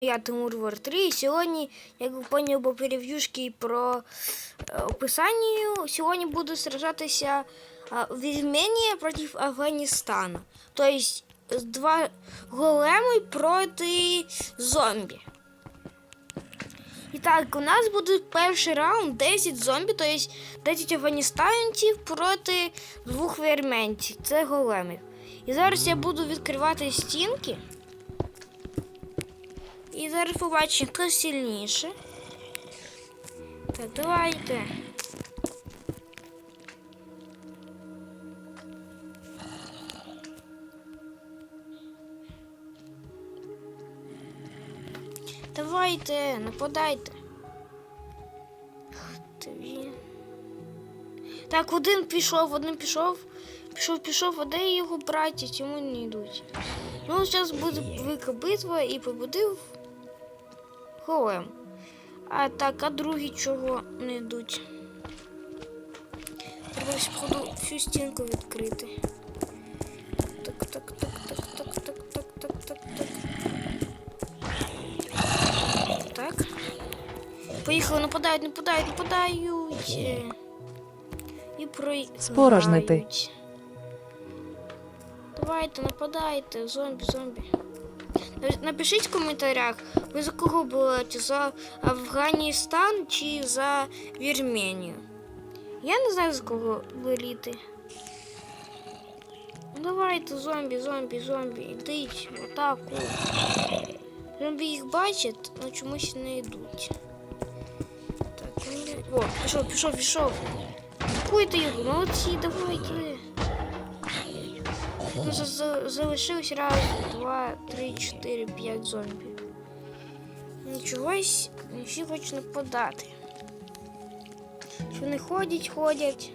Я Тимур Вар 3, і сьогодні, як ви поняли по перев'юшки про е, описанню, сьогодні буду сражатися е, в проти Афганістану. Тобто два големи проти зомбі. І так, у нас буде перший раунд 10 зомбі, тобто 10 афганістанців проти двох вірменців. Це големів. І зараз я буду відкривати стінки. І зараз побачимо, хто сильніше. Так, давайте. Давайте, нападайте. Так, один пішов, один пішов. Пішов, пішов, а де його браті, чому не йдуть? Ну, зараз буде велика битва і побудив голем. А так, а другі чого не йдуть? Треба походу всю стінку відкрити. Так, так, так, так, так, так, так, так, так, так. Так. Поїхали, нападають, нападають, нападають. І прой... Спорожнити. Давайте, нападайте, зомбі, зомбі. Напишіть в коментарях, ви за кого болите? За Афганістан чи за Вірменію? Я не знаю за кого боліти. Ну, Давайте, зомбі, зомбі, зомбі, йдіть в. Зомбі їх бачать, але чомусь не йдуть. Так, ну, О, пішов, пішов, пішов. Атакуйте його, молодці, давайте. Ну, за- за- залишилось раз, два, три, чотири, п'ять зомбі. Нічогось, не всі хочуть нападати. Що вони ходять, ходять.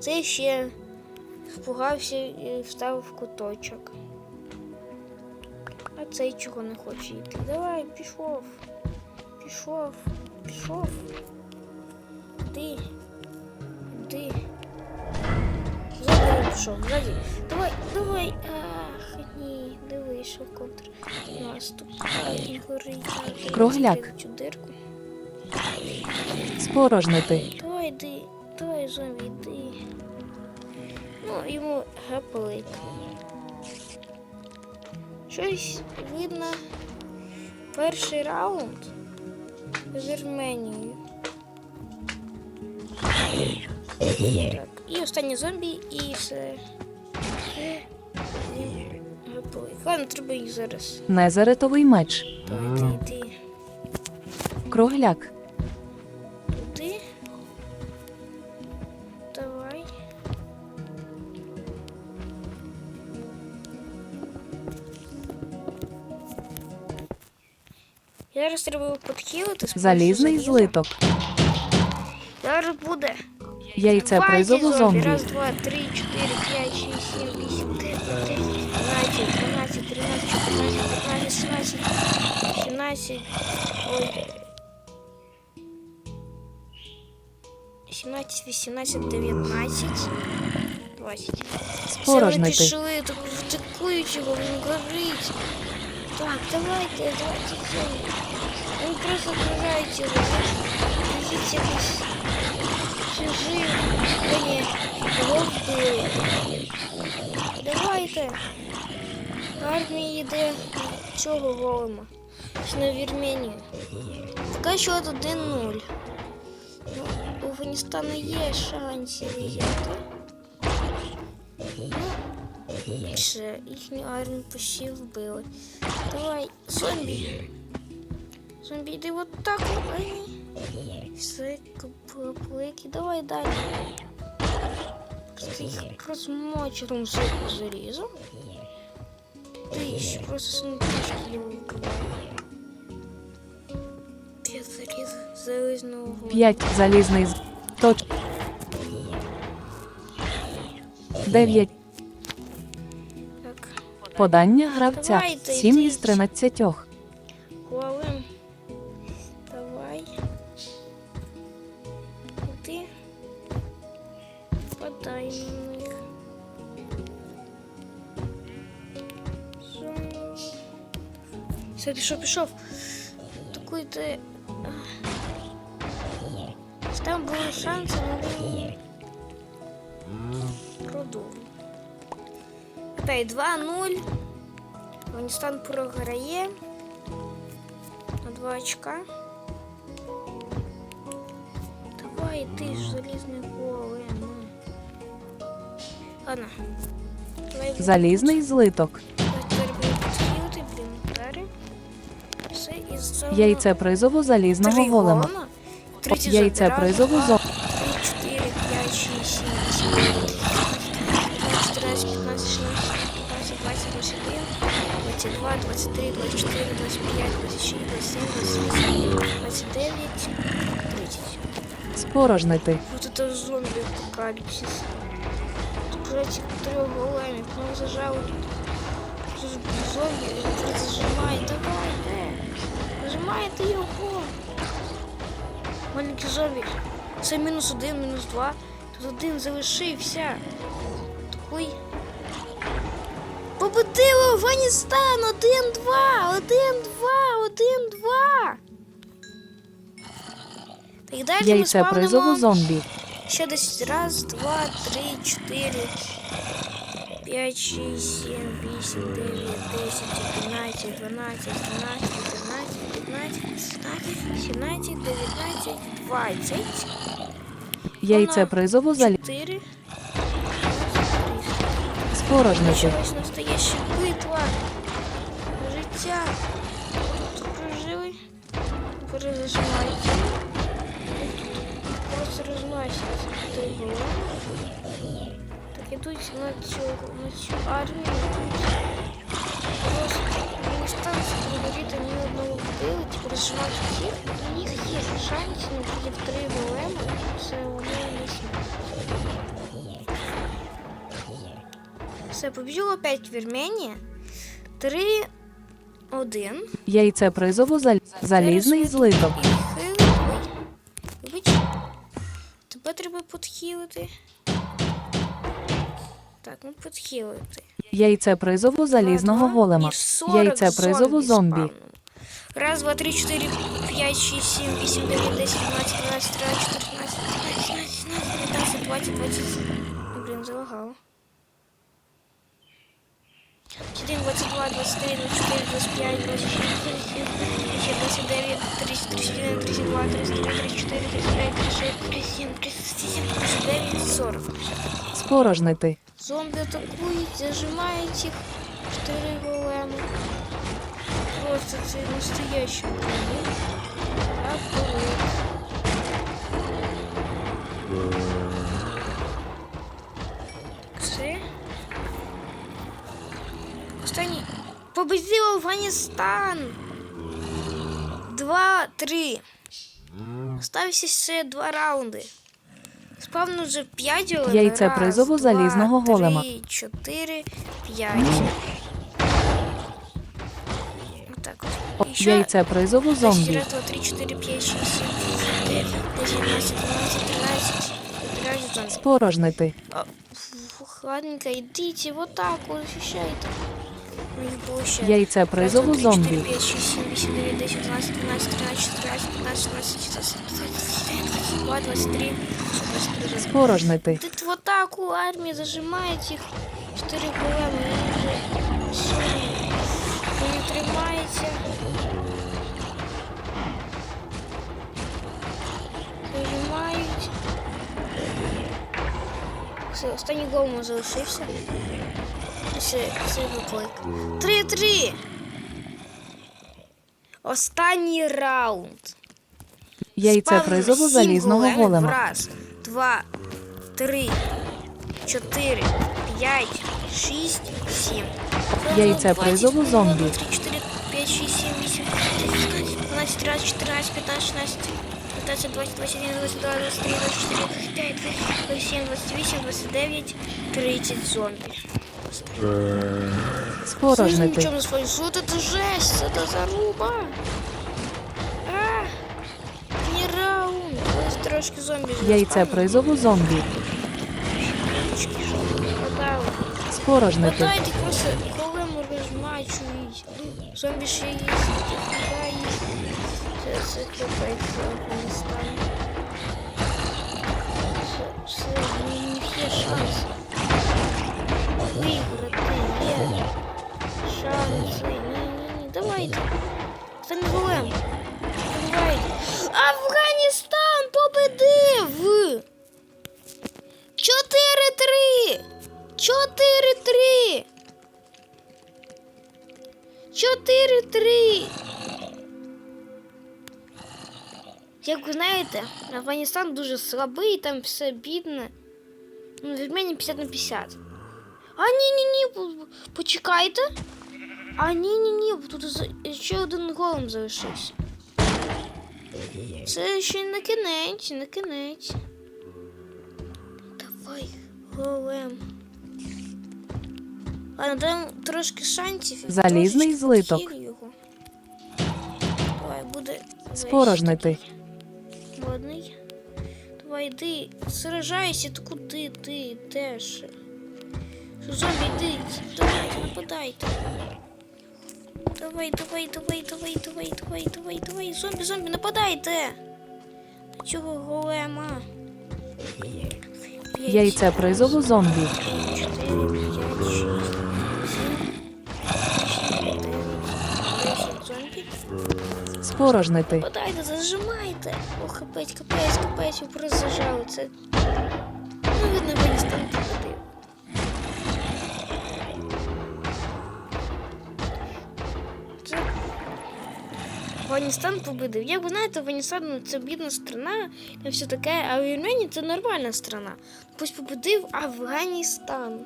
Це ще спугався і встав в куточок. А цей чого не хоче йти. Давай, пішов. Пішов, пішов. Іди. Іди. Ззаді пішов, ззаді. Давай, давай. Ах, ні, не вийшов контр. Наступ. Ай, горить. Кругляк. Цю дирку. Спорожнити. Давай, йди. Давай, зомбі, йди. Ну, йому гапалить. Щось видно. Перший раунд з Вірменією. Так, і останній зомбі, і все. Ладно, треба їх зараз. Незаритовий меч. Давайте йди. Кругляк. Туди. Давай. Зараз треба його підхилити. Залізний заліза. злиток. Зараз буде. Яйце Давайте, призову зомбі. Раз, два, три, чотири, п'ять, 17. 17. Ой. 17, 18, 19, 20. Все, ми пішли, так втекуючого, він горить. Так, давайте, давайте, все. Він просто окружаючи вас. Біжіть якось чужі, мені ловки. Давайте. Армія йде цього голема. Ж на Вірменію. Поки що 1-0. Ну, у Афганістану є шанси виграти. Ну, ще їхню армію почти вбили. Давай, зомбі. Зомбі, йди вот так. Ай. Все, каплики. Давай далі. Просто їх розмочером залізом. Ти ще просто сундучки його П'ять заліз залізного. П'ять. Залізний з... Точ. Дев'ять. Так. Подання гравця. Давайте, Сім із тринадцятьох. Пішов, пішов. Такий ти. Там були шанси, але продовжуй. Опять 2-0. Афганістан програє. На 2 очка. Давай, ти ж залізний голе. Ну. Ладно. Давай Залізний злиток. Яйце призову залізного голема. голема. 30 Яйце призову зо. 3, 4, 5, 6, 7, 8, 9, 14, 15, 16, 20, 20, 21, 22, 23, 24, 25, 26, 27, 28, 29, 30. Спорожнити. Вот это трех ну. Тут зомбі, він зажимає, давай, де? Нажимаєте його. Маленький зомбі. Це мінус один, мінус два. Тут один залишився. Такий. Победили Афганістан! Один-два! Один-два! Один-два! Так далі ми Яйце призову спавнимо зомбі. Ще десь раз, два, три, чотири, п'ять, шість, сім, вісім, дев'ять, десять, одинадцять, дванадцять, тринадцять, чотирнадцять, п'ятнадцять, шістнадцять, сімнадцять, дев'ятнадцять, двадцять, Яйце Вона- призову залі. чотири. Спорожнити. Почалась настояща битва. Життя. Тут прожили. Просто розносять. Так ідуть на цю, на цю армію. Типу. У них є шанс, в три големи. Це вони не смерть. Все, победил опять Вірменія. 3 1 Яйце призову залі. Залізний злиток. Тебе треба підхилити. Так, ну підхилити. Яйце призову залізного голема. Яйце призову зомбі. Раз, два, три, чотири, п'ять, шість, сім, вісім, дев'ять, десять, дванадцять, тринадцять, тринадцять, чотирнадцять, п'ятнадцять, шістнадцять, дев'ятнадцять, двадцять, двадцять. Ну, Блін, залагало. 4, 22, 23, 24, 25, 26, 27, 29, 30, 31, 32, 33, 34, 35, 36, 37, 37, 39, 40. Спорожнити. Зомби атакують, зажимають їх. Чотири големи просто це настоящий турнир. Все. Останній. Победив Афганістан. 2-3. Стався ще два раунди. Спавну вже п'ять. Яйце раз, призову два, залізного голема. 3, 4, 5. Яйце призову зомбі. Раз, два, три, чотири, п'ять, шість, сім, вісім, дев'ять, десять, одинадцять, дванадцять, тринадцять. Тринадцять зомбі. Спорожнити. Ладненько, идите вот так ще. Яйце призову зомбі. чотири, п'ять, шість, сім, вісім, дев'ять, десять, одинадцять, дванадцять, тринадцять, чотирнадцять, п'ятнадцять, шістнадцять, сімнадцять, двадцять два, двадцять три, двадцять три. Спорожнити. Тут вот так у армии зажимаете их. Чотири големи, не тримаєте. Зажимають. Все, останній голем залишився. Все, все виклик. Три-три. Останній раунд. Яйце призову залізного голема. Раз, два, три, чотири, п'ять, шість, сім. Яйце призову зомбі. Три, чотири, п'ять, шість, сім, вісім, дев'ять, дванадцять, тринадцять, чотирнадцять, п'ятнадцять, шістнадцять, п'ятнадцять, двадцять, двадцять один, двадцять два, двадцять три, двадцять чотири, двадцять п'ять, двадцять сім, двадцять вісім, двадцять дев'ять, тридцять зомбі. Спорожнити. Ничего не. Что это жесть? Это заруба. А, не раунд. Ось трошки зомбі. Яйце призову зомбі. Спорожнити. Просто голему розмачують. Зомбі ще є. Капець Афганістан. Все, у них є шанс. Виграти є. Шанси. Ні-ні-ні, давайте. Голем. Давайте. Афганістан победив! 4-3! 4-3! 4-3! Як ви знаєте, Афганістан дуже слабий, там все бідне. Ну, від мене 50 на 50. А ні, ні, ні, почекайте. А ні, ні, ні, тут за- ще один голем залишився. Це ще не кінець, не кінець. Давай, голем. Ладно, даємо трошки шансів. Залізний злиток. Його. Давай, буде. Спорожнити. Ладний. Давай, йди. Сражайся, Та куди ти йдеш? Зомбі, йди. давай, нападайте. Давай, давай, давай, давай, давай, давай, давай, давай. Зомбі, зомбі, нападайте. Чого голема? Яйце призову зомбі. 4, 5, 6. Спорожнити. Подайте, зажимайте. Ох, капець, капець, капець, ви зажали. Це. Ну, видно, победив. Це... Афганістан победив. Як ви знаєте, Афганістан ну, це бідна страна і все таке, а Вірменія це нормальна страна. Пусть победив Афганістан.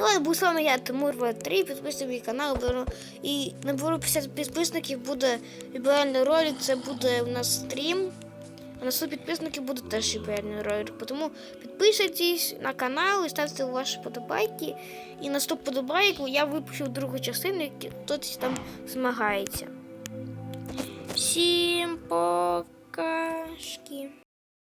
Ну, був з вами я, Тимур В3, підписуйте мій канал, і наберу 50 підписників, буде юбілейний ролик, це буде у нас стрім. А на 100 підписників буде теж юбілейний ролик. Тому підписуйтесь на канал і ставте ваші подобайки. І на 100 подобайок я випущу другу частину, як хтось там змагається. Всім покашки.